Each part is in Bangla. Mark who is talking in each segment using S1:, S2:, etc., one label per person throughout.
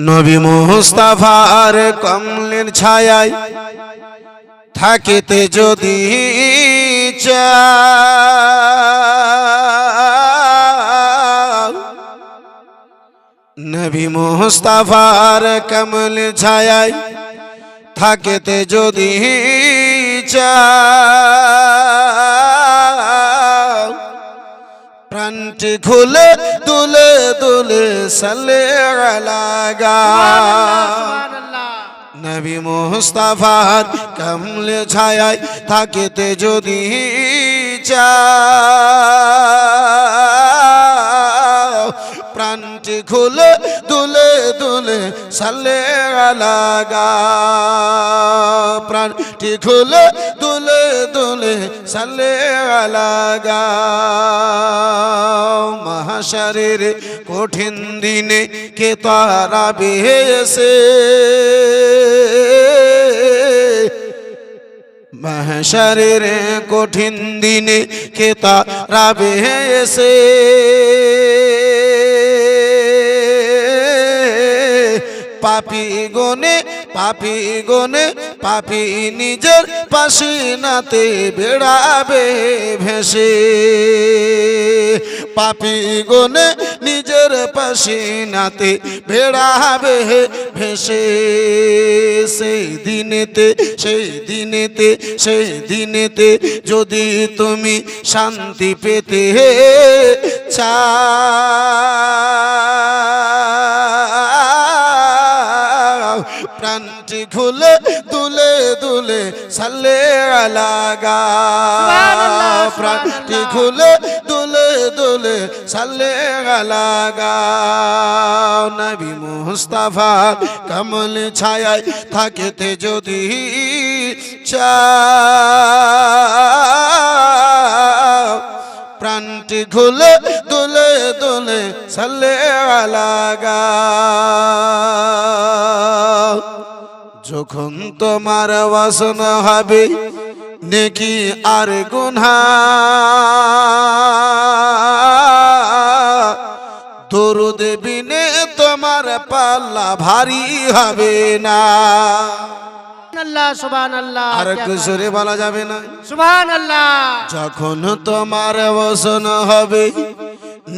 S1: নবী মুস্তাফার কমলের ছায়ায় থাকিতে যদি নবী মুস্তাফার কমল ছায়ায় থাকিতে যদি চাও। প্রাণটি খুলে, দুলে দুলে সালে লাগা নবী মুস্তাফার কমলে ছায়ায় থাকিতে যদি প্রাণটি খুলে, দুলে দুলে সালে লাগা প্রাণটি খুলে, দুলে দুলে সালে লাগা মহাশারের কঠিন দিনে কে তারা বেহেসে? মহাশারের কঠিন দিনে কে তারা বেহেসে? পাপি গনে পাপি গনে, পাপি নিজের পাশিনাতে বেড়াবে ভেসে। পাপি গনে, নিজের পাশিনাতে বেড়াবে ভেসে। সেই দিনেতে সেই দিনেতে সেই দিনেতে যদি তুমি শান্তি পেতে চাও। প্রাণটি খুলে দুলে দুলে সালে লাগা প্রাণটি খুলে দুলে দুলে সালে লাগা নবী মুস্তাফা কমল ছায়ায় থাকিতে যদি চাও প্রাণটি খুলে দুলে দুলে সালে লাগা যখন তোমার বাসন হবে, নেকি আর গুনহা। দরুদ বিনে তোমার পাল্লা ভারী হবে না।
S2: আল্লাহ সুবহান আল্লাহ
S1: আর জোরে বলা যাবে না? যখন তোমার বসন হবে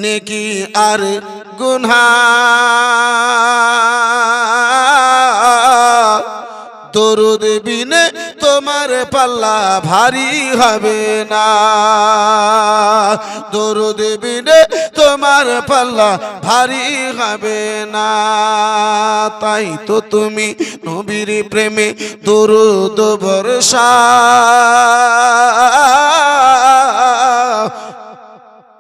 S1: নেকি আর গুনহা দরুদ বিনে তোমার পাল্লা ভারী হবে না। দরুদ বিনে তোমার পাল্লা ভারী হবে না। তাই তো তুমি নবীর প্রেমে দরুদ ভরসা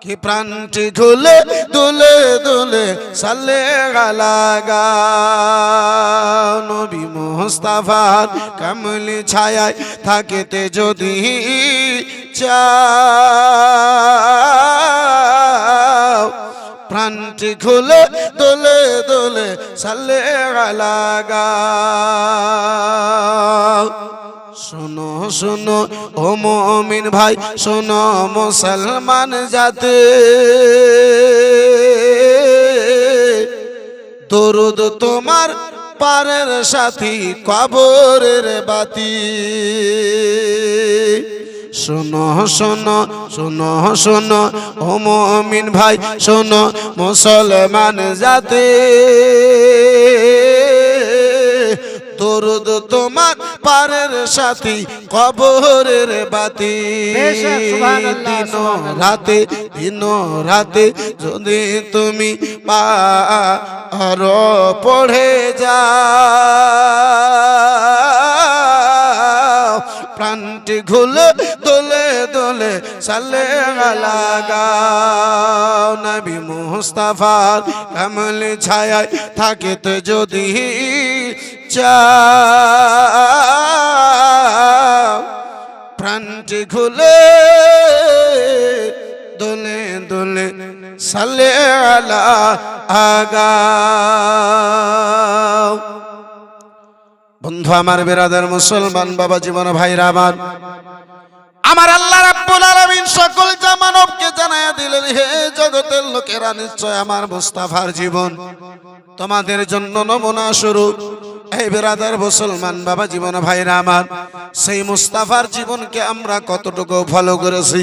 S1: কি প্রাণটি খুলে দুলে দুলে সালে গালাগা নবী মোস্তাফার কামলি ছায়ায় থাকিতে যদি চাও, প্রাণটি খুলে দোলে দোলে সালে গালাগা শোনো শোনো, ও মমিন ভাই, শোনো মুসলমান জাতে। দরুদ তোমার পারের সাথী, কবরের বাতি। শোনো শোনো শোনো শোনো, ও মমিন ভাই, শোনো মুসলমান জাতে। দরুদ তোমার পারের সাথী কবরের বাতি। দিন রাতে দিন রাতে যদি তুমি পার পড়ে যাও প্রাণটি ঘুলে দোলে দোলে সালে লাগাও। নবী মুস্তাফার কমল ছায়ায় থাকিতে যদি চাও। প্রাণটি খুলে দোলে দোলে সালে আলা আগা বন্ধু, আমার বেরাদার মুসলমান, বাবা জীবন, ভাইরা আমার। আমার আল্লাহ রাব্বুল আলামিন সকল জামানবকে জানায়া দিলেন, হে জগতের লোকেরা, নিশ্চয় আমার মুস্তাফার জীবন তোমাদের জন্য নমুনা স্বরূপ। এই বেরাদার মুসলমান বাবা জীবন ভাইরা আমার সেই মুস্তাফার জীবনকে আমরা কতটুকু ফলো করেছি?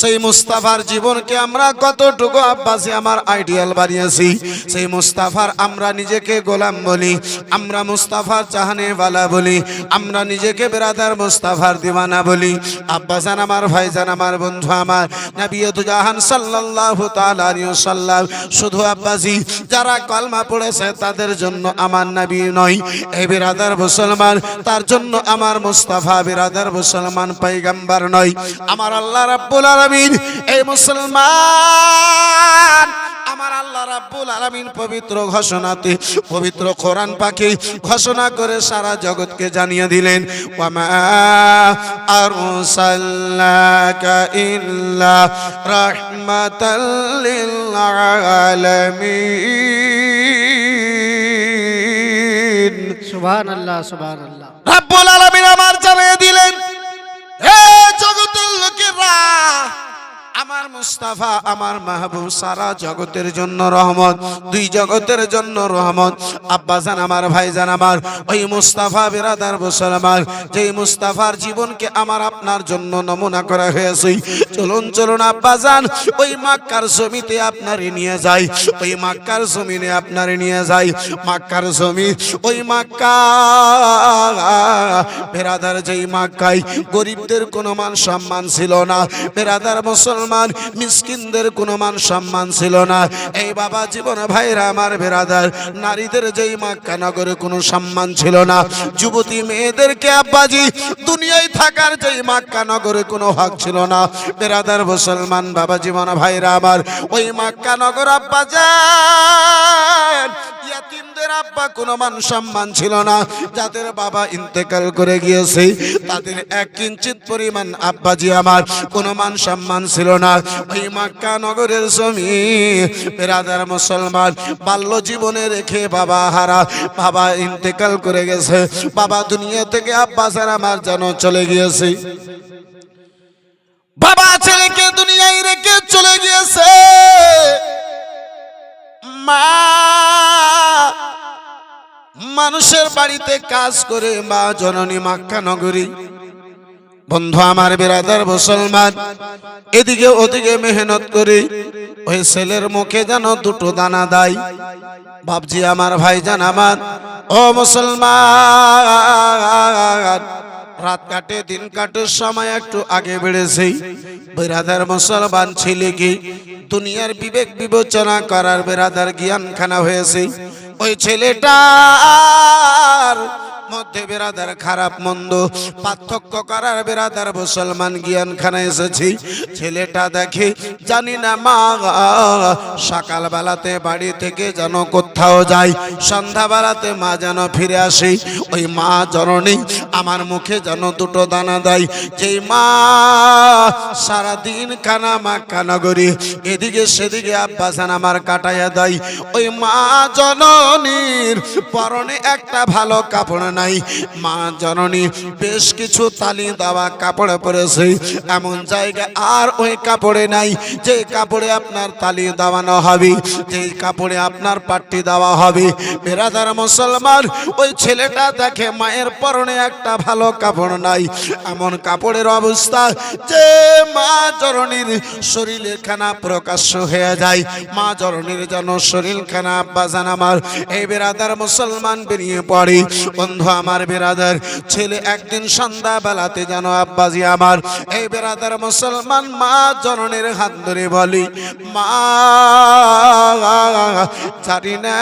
S1: সেই মুস্তাফার জীবনকে আমরা কতটুকু আব্বাসি আমার আইডিয়াল বানিয়েছি। সেই মুস্তাফার আমরা নিজেকে গোলাম বলি, আমরা মুস্তাফার চাহানেওয়ালা বলি, আমরা নিজেকে বেরাদার মুস্তাফার দিওয়ানা বলি। আব্বাসান আমার ভাইজান আমার, বন্ধু আমার নবিয়ত জাহান আলাইহি ওয়াসাল্লাম, শুধু আব্বাসি, যারা কলমা পড়েছে তাদের জন্য আমার নবী নয়। এই বিরাদার মুসলমান, তার জন্য আমার মুস্তাফা বিরাদার মুসলমান পাইগাম্বার নয়। আমার আল্লাহ রাব্বুল আলামিন এই মুসলমান আমার আল্লাহ রাব্বুল আলামিন পবিত্র ঘোষণাতে পবিত্র কোরআন পাকে ঘোষণা করে সারা জগৎকে জানিয়ে দিলেন ওয়ামা আরসালনাকা ইল্লা রাহমাতাল লিল আলামিন।
S2: সুবহান আল্লাহ সুবহান আল্লাহ
S1: রাব্বুল আলামিন আমার জানিয়ে আমার মুস্তাফা, আমার মাহবুব সারা জগতের জন্য রহমত, দুই জগতের জন্য রহমত। আব্বাজান আমার ভাইজান আমার, ওই মুস্তাফা বিরাদার মুসলমান, যেই মুস্তাফার জীবনকে আমার আপনার জন্য নমুনা করা হয়েছে। চলুন চলুন আব্বাজান ওই মাক্কার জমিতে আপনারে নিয়ে যাই, ওই মাক্কার জমিনে আপনারে নিয়ে যাই, মাক্কার জমি, ওই মাক্কা বেরাদার যেই মাক্কায়, গরিবদের কোনো মান সম্মান ছিল না। বেরাদার মুসলমান মিসকিনদের কোনো মান সম্মান ছিল না। এই বাবা জীবন ভাইরা আমার বেরাদার, নারীদের যেই মাক্কা নগরে কোনো সম্মান ছিল না। যুবতী মেয়েদেরকে আব্বাজি, দুনিয়ায় থাকার যেই মাক্কা নগরে কোনো হক ছিল না। বেরাদার মুসলমান বাবা জীবন ভাইরা আমার, ওই মাক্কা নগর আব্বাজান ইয়াতিমদের আব্বা কোনো মান সম্মান ছিল না। যাদের বাবা ইন্তেকাল করে গিয়েছে, তাদের এক কিঞ্চিত পরিমাণ আব্বাজি আমার কোনো মান সম্মান ছিল না। ওই মাক্কা নগরের জমি। বেরাদার মুসলমান, বাল্য জীবনে রেখে বাবা হারা। বাবা ইন্তেকাল করে গেছে। বাবা দুনিয়া থেকে আব্বাসার আমার যেন চলে গিয়েছে। বাবা ছেলেকে দুনিয়ায় রেখে চলে গিয়েছে। মা, মানুষের বাড়িতে কাজ করে মা জননী মাক্কা নগরী। বন্ধু আমার বেরাদার মুসলমান, এদিকে ওদিকে মেহনত করে, ওই ছেলের মুখে যেন দুটো দানা দেয়। বাপজি আমার ভাই জান আমার, ও মুসলমান, রাত কাটে, দিন কাটে, সময় একটু আগে বেড়েছে। বেরাদার মুসলমান ছেলে কি, দুনিয়ার বিবেক বিবেচনা করার বেরাদার জ্ঞানখানা হয়েছে। ওই ছেলেটার মধ্যে বেরাদার খারাপ মন্দ পার্থক্য করার বেরাদার মুসলমান জ্ঞানখানা এসেছি। ছেলেটা দেখে, জানি না মা, সকালবেলাতে বাড়ি থেকে যেন কোথাও যায় সন্ধ্যাবেলাতে মা যেন ফিরে আসে। ওই মা জননী আমার মুখে যেন দুটো দানা দেয়। যেই মা সারাদিন কানা মা কানাগরি, এদিকে সেদিকে আব্বাসান আমার কাটাইয়া দেয়। ওই মা জননীর পরনে একটা ভালো কাপড় নাই। মা জননী বেশ কিছু তালি দেওয়া কাপড় পরেছে। এমন জায়গা আর ওই কাপড়ে নাই। যে কাপড়ে আপনার তালি দেওয়ানো হবে যে কাপড়ে আপনার পাট্টি দেওয়া হবে। বেরাদার মুসলমান, ওই ছেলেটা দেখে মায়ের পরনে একটা ভালো কাপড় নাই। এমন কাপড়ের অবস্থা যে মা জননীর শরীরে খানা প্রকাশ্য হয়ে যায়। মা জননীর যেন শরীর খানা বাজান আমার এই বেরাদার মুসলমান বেরিয়ে পড়ে। বন্ধু, আমার বেরাদার ছেলে একদিন সন্ধ্যা বেলাতে যেন আব্বাজি আমার, এই বেরাদার মুসলমান মা জননীর হাত ধরে বলি, মা, জানি না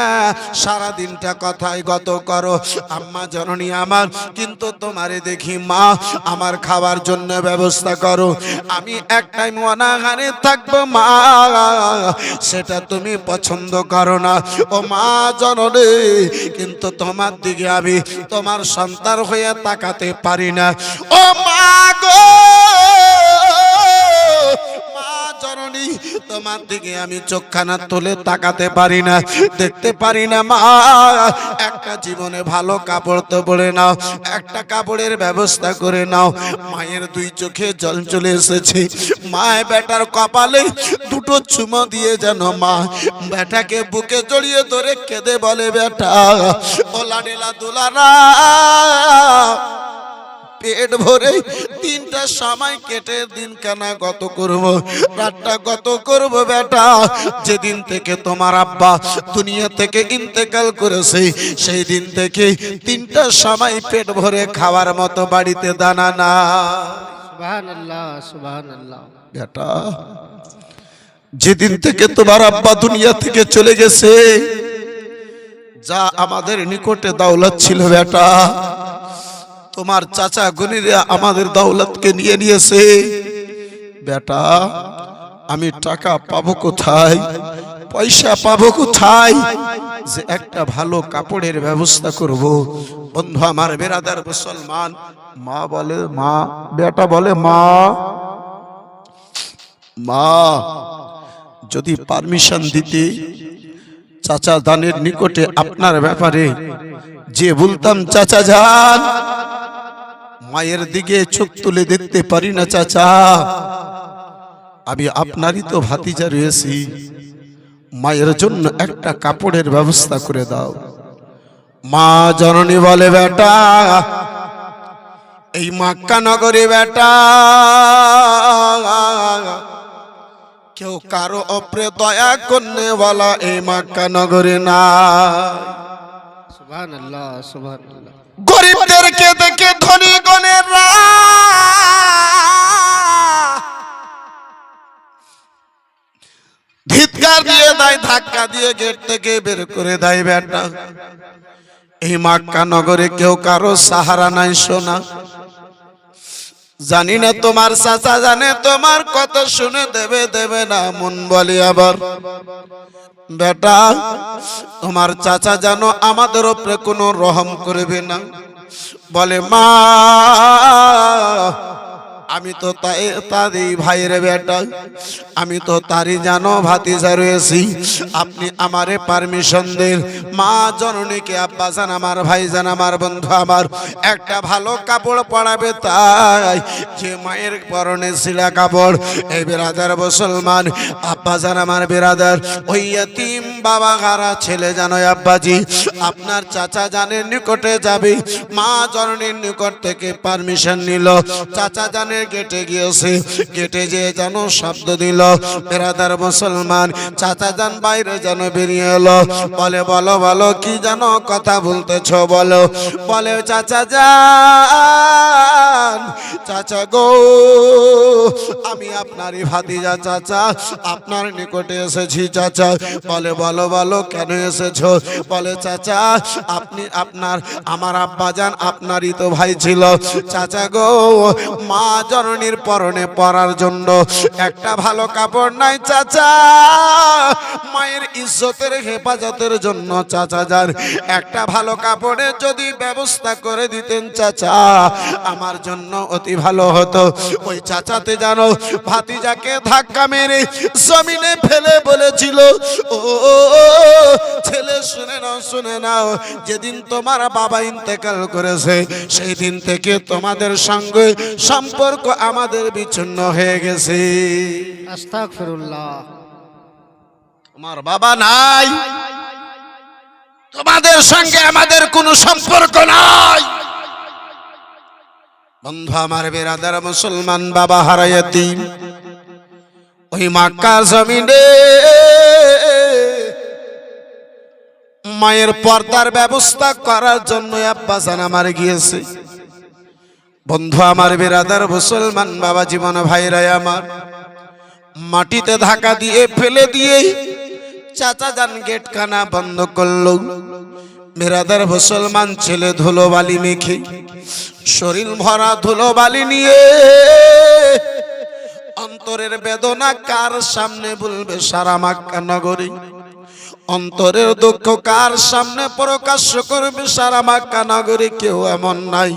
S1: সারা দিনটা কথায় গত করো, আম্মা জননী আমার, কিন্তু তোমারে দেখি মা, আমার খাওয়ার জন্য ব্যবস্থা করো। আমি এক টাইম অনাহারে থাকব, মা, সেটা তুমি পছন্দ করো না। ও মা জননী। কিন্তু তোমার দিকে আমি তোমার সন্তান হয়ে তাকাতে পারি না। ও মা গো! মা তোমার দিকে আমি চোখখানা তুলে তাকাতে পারি না, দেখতে পারি না মা। একটা জীবনে ভালো কাপড় তো পরে নাও, একটা কাপড়ের ব্যবস্থা করে নাও। মায়ের দুই চোখে জল চলে এসেছে। মায় বেটার কপালে দুটো চুমো দিয়ে যেন মা, বেটাকে বুকে জড়িয়ে ধরে কেঁদে বলে, বেটা, ওলা ডেলা দুলারা। পেট ভরে তিনটা সময় কেটে দিন কেনা গত করব রাতটা গত করব বেটা। যেদিন থেকে তোমার আব্বা দুনিয়া থেকে ইন্তেকাল করেছে সেই দিন থেকে তিনটা সময় পেট ভরে খাওয়ার মতো বাড়িতে দানা না বেটা যেদিন থেকে তোমার আব্বা দুনিয়া থেকে চলে গেছে যা আমাদের নিকটে দৌলত ছিল বেটা। তোমার চাচা গনিরা আমাদের দৌলতকে নিয়ে নিয়েছে। বেটা, আমি টাকা পাবো কোথায়? পয়সা পাবো কোথায়? যে একটা ভালো কাপড়ের ব্যবস্থা করব। বন্ধু আমার বেরাদার মুসলমান, মা বলে, মা, বেটা বলে, মা। মা, যদি পারমিশন দিতে চাচা দানের নিকটে আপনার ব্যাপারে যে বলতাম, চাচা যান। মায়ের দিকে চোখ তুলে দেখতে পারি না চাচা। আমি আপনারই তো ভাতিজা রয়েছি। মায়ের জন্য একটা কাপড়ের ব্যবস্থা করে দাও। মা জননী বলে বেটা এই মাক্কা নগরে বেটা কেউ কারও অপ্রে দয়া করনে বলা এই মাক্কা নগরে না। গরিবদেরকে দেখে ধনী ধিৎকার দিয়ে দেয়, ধাক্কা দিয়ে গেট থেকে বের করে দেয় বেটা। এই মাক্কা নগরে কেউ কারও সাহারা নাই শোনা জানি না তোমার চাচা, জানে তোমার কত শুনে দেবে দেবে না মন বলি আবার। বেটা, তোমার চাচা জানো আমাদের উপরে কোনো রহম করবে না। বলে, মা আমি তো তাই তারই ভাইয়ের বেটা। আমি তো তারই জানো ভাতিজা রয়েছি। আপনি আমারে পারমিশন দেন। মা জননীকে আব্বা জান আমার ভাই জান আমার, বন্ধু আমার, একটা ভালো কাপড় পরাবে তাই। যে মায়ের পরনে ছিলা কাপড় এই বেরাদার মুসলমান আব্বা জান আমার বেরাদার। ওই এতিম বাবা গারা ছেলে জানো আব্বাজি, আপনার চাচা জানের নিকটে যাবে। মা জননীর নিকট থেকে পারমিশন নিল। চাচা জানের গেটে গিয়েছে। কেটে যে যেন শব্দ দিল, বেরাদার মুসলমান, চাচা যান বাইরে যেন বেরিয়ে এলো। বলে, বলো বলো, কি যেন কথা বলতেছ, বলো। বলে, চাচা যান, চাচা গো, আমি আপনারই ভাতিজা, চাচা, আপনার নিকটে এসেছি, চাচা। বলে, বলো বলো, কেন এসেছ? বলে, চাচা, আপনি আপনার, আমার আব্বা যান আপনারই তো ভাই ছিল। চাচা গো, মা জননীর পরনে পরার জন্য। একটা ভালো কাপড় নাই, চাচা। মায়ের ইজ্জতের হেফাজতের জন্য, চাচা যার একটা ভালো কাপড়ের যদি ব্যবস্থা করে দিতেন, চাচা, আমার জন্য অতি ভালো হতো। ওই চাচাতে জানো ভাতিজাকে ধাক্কা মেরে জমিনে ফেলে বলেছিল, ও, ছেলে, শুনে নাও শুনে নাও, যেদিন তোমার বাবা ইন্তেকাল করেছে, সেই দিন থেকে তোমাদের সঙ্গে সম্পর্ক আমাদের বিচ্ছিন্ন হয়ে গেছে। তোমার বাবা নাই। তোমাদের সঙ্গে আমাদের কোনো সম্পর্ক নাই। বন্ধু আমার বেরাদার মুসলমান বাবা হারাইয়া দিন ওই মাক্কা জমিনে মায়ের পর্দার ব্যবস্থা করার জন্য আব্বাসান আমার গিয়েছে। বন্ধু আমার বেরাদার, মুসলমান বাবা জীবন ভাইরাই আমার। মাটিতে ধাকা দিয়ে, ফেলে দিয়ে চাচা যান গেট খানা বন্ধ করল। বেরাদার, মুসলমান ছেলে ধুলো বালি মেখে, শরীর ভরা ধুলো বালি নিয়ে অন্তরের বেদনা কার সামনে বলবে সারা মাক্কা নগরী? অন্তরের দুঃখ কার সামনে প্রকাশ্য করবে? সারা মাক্কা নগরে কেউ এমন নাই।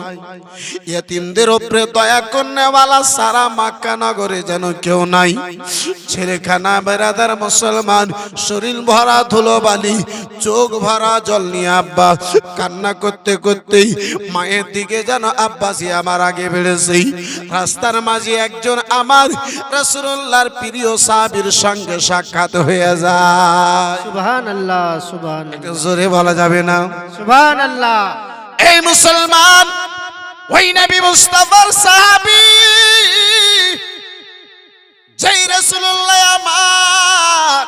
S1: এতিমদের উপরে দয়া কন্যাওয়ালা সারা মাক্কা নগরে যেন কেউ নাই। ছেলেখানা, বেড়াদার, মুসলমান, শরীর ভরা ধুলোবালি, চোখ ভরা জল নিয়ে আব্বা কান্না করতে করতেই মায়ের দিকে যেন আব্বাসি আমার আগে বেড়েছে। রাস্তার মাঝে একজন আমার রসুল্লাহর প্রিয় সাবির সঙ্গে সাক্ষাৎ হয়ে যায়।
S2: সুবহান আল্লাহ সুবহান
S1: জোরে বলা যাবে না।
S2: সুবহান আল্লাহ
S1: এই মুসলমান ওই নবী মুস্তাফার সাহাবী যেই রাসূলুল্লাহ আমার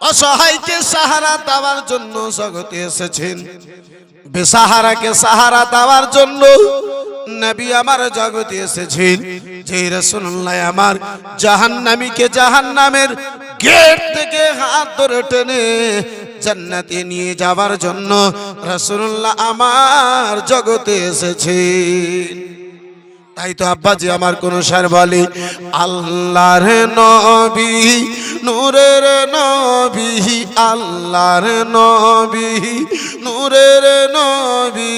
S1: অসহায়কে সাহারা দেওয়ার জন্য জগতে এসেছেন বেসাহারাকে সাহারা দেওয়ার জন্য নবী আমার জগতে এসেছেন যে রসুল্লাহ আমার জাহান্নামীকে জাহান্নামের গেট থেকে হাত ধরে টেনে জান্নাতে নিয়ে যাবার জন্য রসুল্লাহ আমার জগতে এসেছেন। তাই তো আব্বাজি আমার কোন সার বলে, আল্লাহর নবী, নূরের নবী, আল্লাহর নবী, নূরের নবী,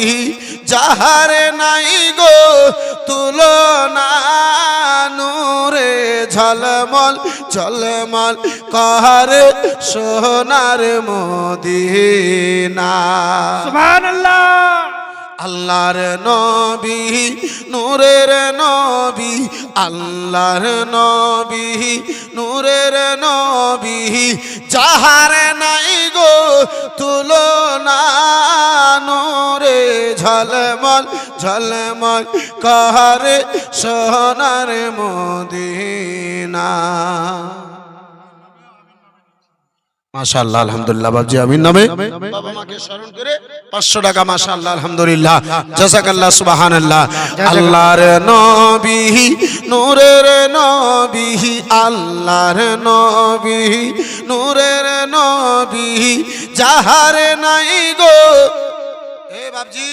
S1: যাহার নাই গো তুলনা ঝলমল ঝলমল কহার সোনার মোদিনা।
S2: সুবহান আল্লাহ
S1: আল্লাহর নবী, নূরের নবী, আল্লাহর নবী, নূরের নবী। যাহার নাই গো তুলনা, নূরে ঝলমল ঝলমল কাহারে সোনার মদিনা। মাশাআল্লাহ, আলহামদুলিল্লাহ, বাবজি আমিন নামে। বাবা মাকে স্মরণ করে 500 টাকা, মাশাআল্লাহ, আলহামদুলিল্লাহ। জাযাকাল্লাহ সুবহানাল্লাহ। আল্লাহর যাহার নাই গো। এ বাবজি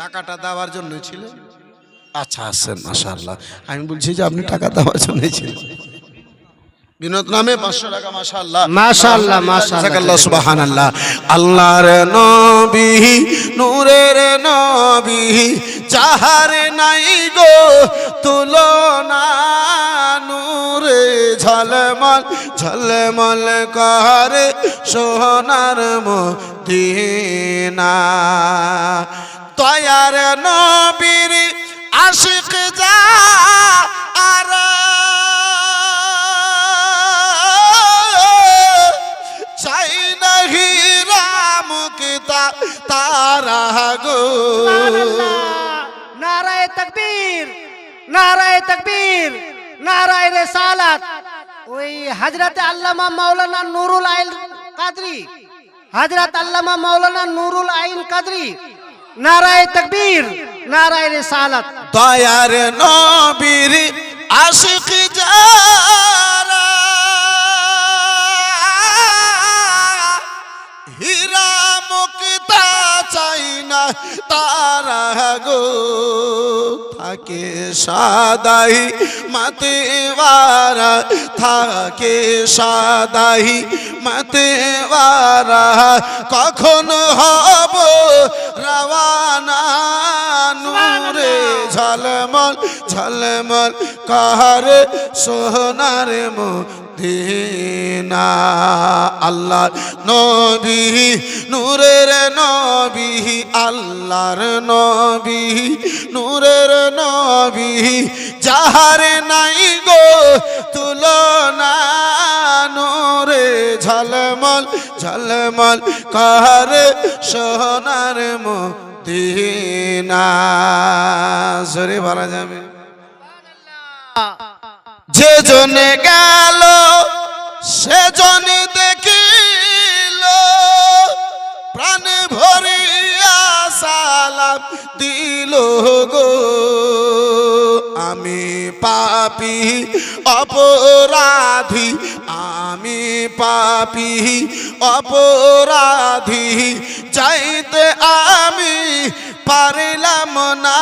S1: টাকাটা দেওয়ার জন্য ছিল আচ্ছা আছেন আমি বলছি যে আপনি টাকা দেওয়ার জন্য ছিলেন। বিনোদ নামে পাঁচশো টাকা মাশাআল্লাহ,
S2: মাশাআল্লাহ।
S1: জাযাকাল্লাহ সুবহানাল্লাহ। আল্লাহর নবী নূরের নবী যাহার নাই গো তুলনা নূরে ঝলমল ঝলমল করে সোনার মদিনা। তয়ার নবীর আশিক যা আর তারা গো।
S2: নারায় তকবীর নারায় তকবীর নারায় রেসালাত। ওই হযরত আল্লামা মাওলানা নুরুল আইন কাদরি হযরত আল্লামা মাওলানা নুরুল আইন কাদরি নারায় তকবীর নারায় রেসালাত।
S1: দয়ার নবীর আশিক যারা হীরা চাই না তারা গো। থাকে সাদাই মাতেওয়ারা, থাকে সাদাই মাতেওয়ারা। কখন হব রওয়ানা নূরে ঝলমল ঝলমল কাহার সোনার মদিনা। আল্লাহ নবী, নূরের নবী, আল্লাহর নবী, নূরের নবী। যাহার নাই গো তুলনা, নূরে ঝলমল ঝলমল কাহার সোনার মদিনা। জোরে বলা যাবে। যে জনে গেল সে জনে দেখিল। প্রাণ ভরিয়া সালাম দিল গো। আমি পাপি অপরাধী। আমি পাপি অপরাধী। যাইতে আমি পারিলাম না।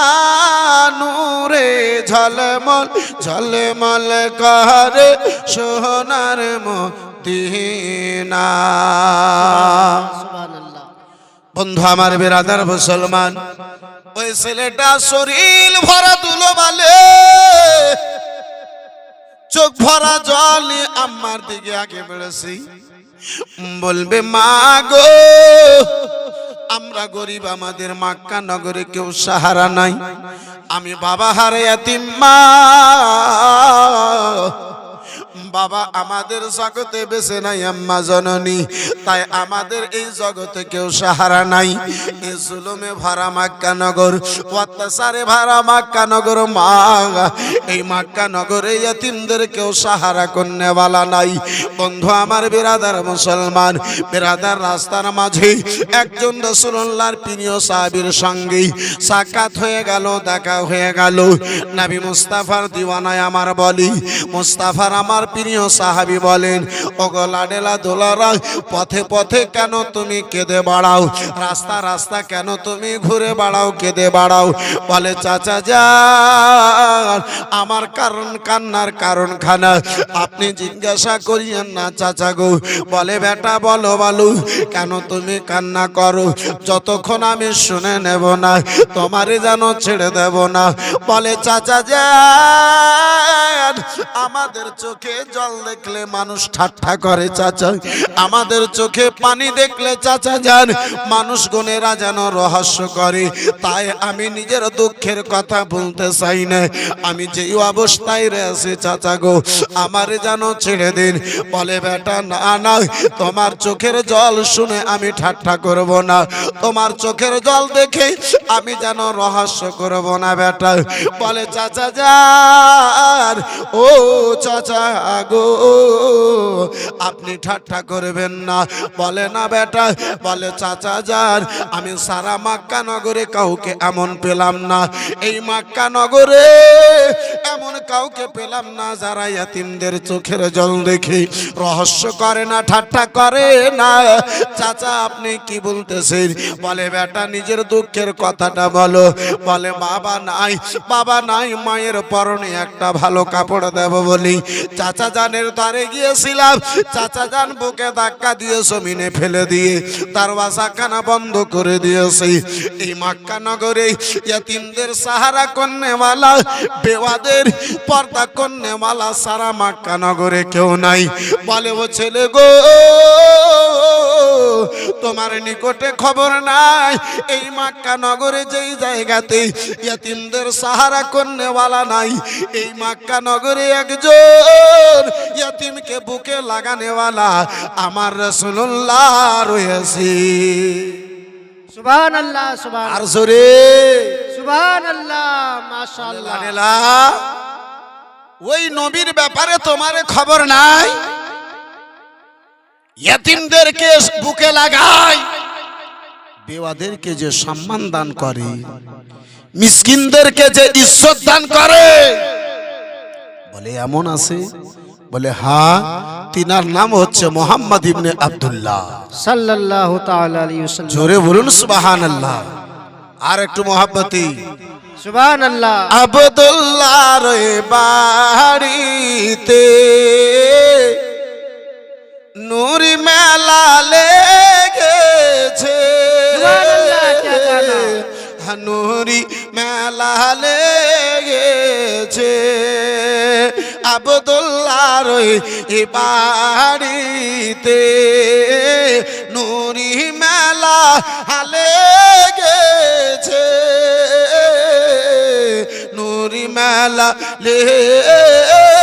S1: নূরে ঝলমল ঝলমল করে সোনার মদিনা। বন্ধু আমার বেরাদার মুসলমান ওই ছেলেটা শরীর ভরা তুলো বালে। চোখ ভরা জলে আমার দিকে আগে বেড়েছি। বলবে, মা গো, আমরা গরিব, আমাদের মাক্কা নগরে কেউ সাহারা নাই। আমি বাবা হারে এতিম মা। বাবা আমাদের জগতে বেছে নাই আম্মা জননী। তাই আমাদের এই জগতে কেউ সাহারা নাই। এই জুলুমে ভরা মাক্কা নগর, অত্যাচারে ভরা মাক্কা নগর মা। এই মাক্কা নগরে ইয়তিমদের কেউ সাহারা কন্যাওয়ালা নাই। বন্ধু আমার বিরাদার মুসলমান, বিরাদার রাস্তার মাঝে একজন রসুল্লাহর প্রিয় সাহাবীর সঙ্গে সাক্ষাৎ হয়ে গেল, দেখা হয়ে গেল। নবী মুস্তাফার দিওয়ানায় আমার বলি, মুস্তাফার আমার প্রিয় সাহাবী বলেন, ওগো লাডেলা দোলারা, পথে পথে কেন তুমি কেঁদে বাড়াও? রাস্তা রাস্তা কেন তুমি ঘুরে বাড়াও, কেঁদে বাড়াও? বলে, চাচা যা আমার কারণ কান্নার কারণ খানা আপনি জিজ্ঞাসা করিয়েন না চাচা গো। বলে, বেটা, বলো বলো, কেন তুমি কান্না করো? যতক্ষণ আমি শুনে নেব না, তোমারে যেন ছেড়ে দেব না। বলে, চাচা যান, আমাদের চোখে জল দেখলে মানুষ ঠাট্টা করে, চাচা। আমাদের চোখে পানি দেখলে, চাচা যান। মানুষ গনেরা যেন রহস্য করে। তাই আমি নিজের দুঃখের কথা বলতে চাই না। আমি যেই অবস্থায় রয়েছে, চাচা গো, আমারে যেন ছেড়ে দিন। বলে, বেটা, না না, তোমার চোখের জল শুনে আমি ঠাট্টা করব না। তোমার চোখের জল দেখে আমি যেন রহস্য করব না, বেটা। বলে, চাচা যার ও, চাচা গো। আপনি ঠাট্টা করবেন না। বলে, না বেটা। বলে, চাচা যার আমি সারা মাক্কা নগরে কাউকে এমন পেলাম না। এই মাক্কা নগরে এমন কাউকে পেলাম না যারা ইয়াতিমদের চোখের জল দেখে রহস্য করে না, ঠাট্টা করে না। চাচা, আপনি কি বলতেছেন? বলে, বেটা, নিজের দুঃখের কথাটা বলো। বলে, বাবা নাই বাবা নাই, মায়ের পরনে একটা ভালো কাপড় দেব বলি। চাচা জানের ধারে গিয়েছিলাম। চাচা যান বুকে ধাক্কা দিয়ে জমিনে ফেলে দিয়ে তার বাসাখানা বন্ধ করে দিয়েছে। এই মাক্কা নগরে ইয়াতিমদের সাহারা কন্যেওয়ালা বেওয়াদের পর্দা কন্যেওয়ালা সারা মাক্কা নগরে কেউ নাই। বলে ও ছেলে গো তোমার নিকটে খবর নাই। এই মাক্কা নগরে যেই জায়গাতে ইয়াতিমদের সাহারা কন্যাওয়ালা নাই এই মাক্কা নগরে একজন ইয়াতিমকে বুকে লাগানেওয়ালা আমার রসুল্লাহ রয়েছে। আর জোরে।
S2: সুবহানাল্লাহ মাশাআল্লাহ।
S1: ওই নবীর ব্যাপারে তোমার খবর নাই। ইয়াতিমদেরকে বুকে লাগায়। বেওয়াদেরকে যে সম্মান দান করে মিসকিনদেরকে যে ইজ্জত দান করে। বলে এমন আছে? বলে হ্যাঁ তিনার নাম হচ্ছে মোহাম্মদ ইবনে আব্দুল্লাহ।
S2: সাল্লাল্লাহু তাআলা আলাইহি ওয়াসাল্লাম।
S1: জোরে বলুন সুবহানাল্লাহ। আর একটু মোহাব্বতী।
S2: সুবহানাল্লাহ।
S1: আবদুল্লাহর বাড়িতে নূর মেলা লেগেছে।
S2: হানুরি
S1: হ্যাঁ, মেলা লেগেছে। রই এ বাড়িতে নূরি মেলা গেছে নুরিমালা মেলা লেগেছে।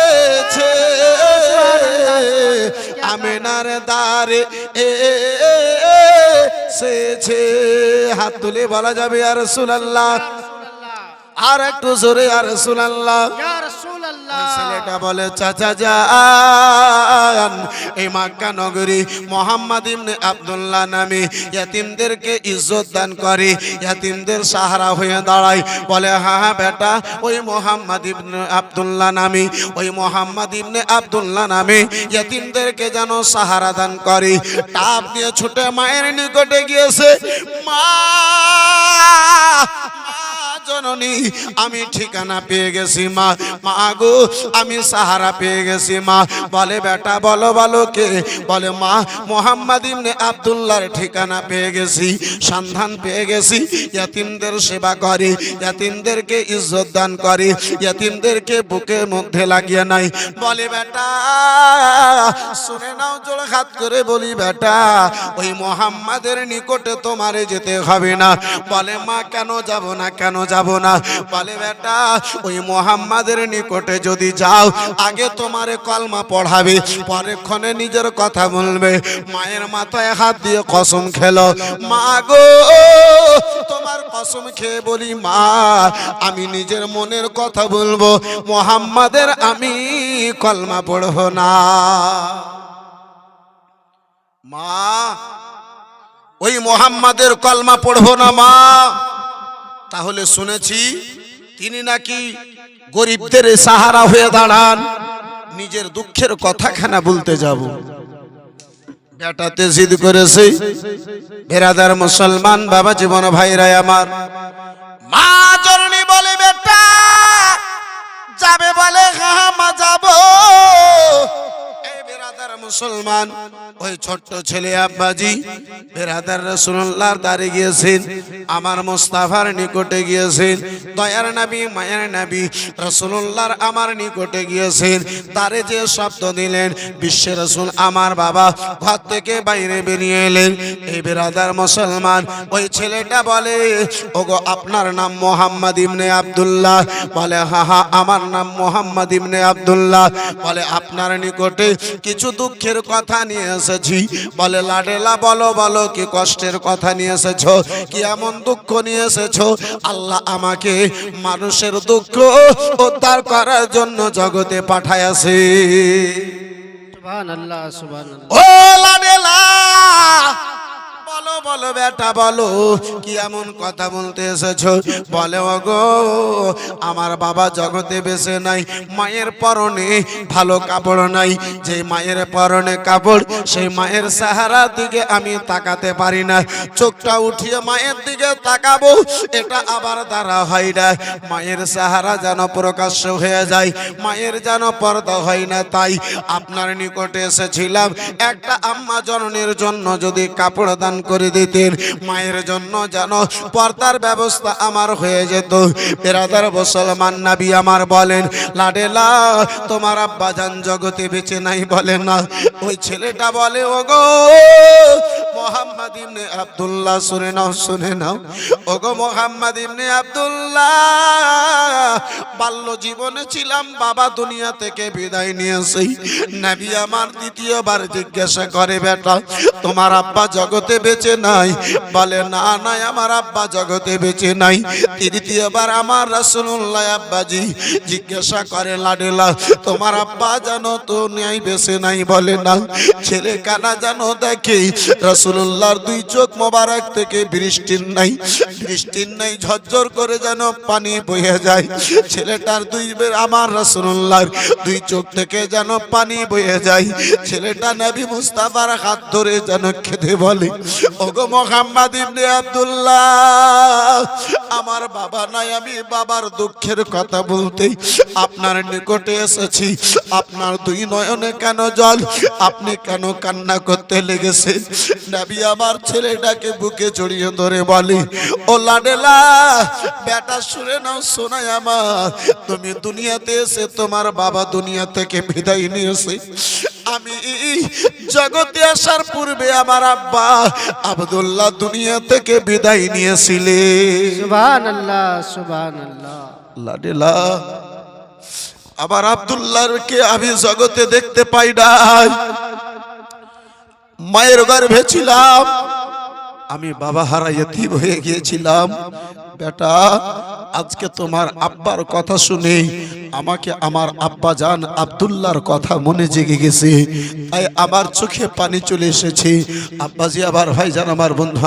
S1: আমিনার দ্বারে। সেছে হাত তুলে বলা যাবে আর সুলাল্লাহ আর একটু জোরে আর সুলাল্লাহ ছেলেটা বলে চাচা যান এই মাক্কা নগরী মোহাম্মদ ইবনে আব্দুল্লাহ নামে ইয়াতিমদেরকে ইজ্জত দান করে। ইয়াতিমদের সাহারা হয়ে দাঁড়ায় বলে হ্যাঁ বেটা ওই মোহাম্মদ ইবনে আব্দুল্লাহ নামে ওই মোহাম্মদ ইবনে আব্দুল্লাহ নামে ইয়াতিমদেরকে যেন সাহারা দান করে। টাপ দিয়ে ছুটে মায়ের নিকটে গিয়েছে। মা জননী, আমি ঠিকানা পেয়ে গেছি মা। মা গো, আমি সাহারা পেয়ে গেছি মা। বলে, বেটা, বলো বলো কে? বলে, মা, মোহাম্মদ ইবনে আব্দুল্লাহর ঠিকানা পেয়ে গেছি। সন্ধান পেয়ে গেছি। ইয়াতিমদের সেবা করে। ইয়াতিমদেরকে ইজ্জত দান করে। ইয়াতিমদেরকে বুকের মধ্যে লাগিয়ে নাই বলে, বেটা, শুনে নাও জোড় হাত করে বলি, বেটা, ওই মোহাম্মদের নিকটে তোমারে যেতে হবে না। বলে, মা, কেন যাব না, কেন যাব না। বলে, বেটা, ওই মোহাম্মদের নিকটে যদি যাও, আগে তোমারে কলমা পড়াবে, পরেক্ষণে নিজের কথা বলবে। মায়ের মাথায় হাত দিয়ে কসম খেলো, মা গো, তোমার কসম খেয়ে বলি, মা, আমি নিজের মনের কথা বলব, মোহাম্মদের আমি কলমা পড়ব না। মা, ওই মোহাম্মদের কলমা পড়ব না, মা। তাহলে শুনেছি তিনি নাকি গরিবদের সাহারা হয়ে দাঁড়ান, নিজের দুঃখের কথাখানা বলতে যাব। বেটাতে জিদ করেছে, বেরাদার মুসলমান বাবা জীবন ভাইরাই আমার। মা জননী বলে, বেটা, যাবে বলে হ্যাঁ মা যাব। মুসলমান, ওই ছোট্ট ছেলে আব্বাজি, বেরাদার রসুল্লাহর গিয়েছেন, আমার নিকটে গিয়েছেন, দয়ার নবী, মায়ের নবী রসুল্লাহর আমার নিকটে গিয়েছেন, তারে যে শব্দ দিলেন, বিশ্বের রসুল আমার বাবা ঘর থেকে বাইরে বেরিয়ে এলেন। এই বেরাদার মুসলমান, ওই ছেলেটা বলে, ওগো, আপনার নাম মোহাম্মদ ইবনে আব্দুল্লাহ। বলে, হা হা, আমার নাম মোহাম্মদ ইবনে আব্দুল্লাহ। বলে, আপনার নিকটে কিছু দুঃখের কথা নিয়ে এসেছি। বলে লাডেলা বলো বলো কি কষ্টের কথা নিয়ে এসেছ? কি এমন দুঃখ নিয়ে এসেছ? আল্লাহ আমাকে মানুষের দুঃখ উদ্ধার করার জন্য জগতে পাঠায়াছে।
S2: সুবহানাল্লাহ সুবহানাল্লাহ।
S1: ও লাডেলা বলো বলো বেটা, বলো। কি এমন কথা বলতে এসেছ? বলে গো আমার বাবা জগতে বেঁচে নাই, মায়ের পরনে ভালো কাপড় নাই। যে মায়ের পরনে কাপড়, সেই মায়ের সাহারা দিকে আমি তাকাতে পারি না। চোখটা উঠিয়ে মায়ের দিকে তাকাবো, এটা আবার দ্বারা হয় না। মায়ের সাহারা যেন প্রকাশ্য হয়ে যায়, মায়ের যেন পর্দা হয় না তাই আপনার নিকটে এসেছিলাম। একটা আম্মা জননের জন্য যদি কাপড় দান করে দিতেন। মায়ের জন্য যেন পর্দার ব্যবস্থা আমার হয়ে যেত। বেরাদার মুসলমান নাবি আমার বলেন লাডেলা তোমার আব্বা যান জগতে বেঁচে নাই বলে না। ওই ছেলেটা বলে ও গো মোহাম্মদ ইবনে আব্দুল্লাহ, শুনে নাও শুনে নাও। ওগো মোহাম্মদ ইবনে আব্দুল্লাহ, বাল্য জীবনে ছিলাম, বাবা দুনিয়া থেকে বিদায় নিয়েছি। নবী আমার দ্বিতীয়বার জিজ্ঞাসা করে, বেটা, তোমার আব্বা জগতে বেঁচে নাই? বলে, না, নাই, আমার আব্বা জগতে বেঁচে নাই। তৃতীয়বার আমার রাসূলুল্লাহ আব্বাজি জিজ্ঞাসা করে, লাডেলা, তোমার আব্বা জানো তো নাই বেঁচে নাই? বলে, না ছেলে কানা জানো দেখি দেখে রাসূলুল্লাহর দুই চোখ মোবারক থেকে বৃষ্টির নাই। বৃষ্টির নাই, ঝরঝর করে যেন পানি বয়ে যায়। ছেলেটার দুই আমার রাসূলুল্লাহর দুই চোখ থেকে যেন পানি বয়ে যায়। ছেলেটা নবী মুস্তাফার হাত ধরে যেন খেতে বলে, ওগো মোহাম্মদ ইবনে আব্দুল্লাহ, আমার বাবা নাই, আমি বাবার দুঃখের কথা বলতে আপনার নিকটে এসেছি। আপনার দুই নয়নে কেন জল? আপনি কেন কান্না করতে লেগেছে নবী আমার ছেলেটাকে বুকে জড়িয়ে ধরে বলে ও লাডেলা বেটা শুনে নাও শোনাই আমার তুমি দুনিয়াতে এসে তোমার বাবা দুনিয়া থেকে বিদায় নিয়েছে। আমি জগতে আসার পূর্বে আমার আব্বা আব্দুল্লাহ দুনিয়া থেকে বিদায় নিয়েছিলে
S2: সুবহানাল্লাহ সুবহানাল্লাহ।
S1: লাডেলা আবার আব্দুল্লাহকে আমি জগতে দেখতে পাই নাই। মায়ের গর্ভে ছিলাম। আমি বাবা হারা হয়ে গিয়েছিলাম। বেটা, আজকে তোমার আব্বার কথা শুনে আমাকে আমার আব্বা জান আব্দুল্লার কথা মনে জেগে গেছে। তাই আমার চোখে পানি চলে এসেছে। আব্বাজি আবার ভাইজান, আমার বন্ধু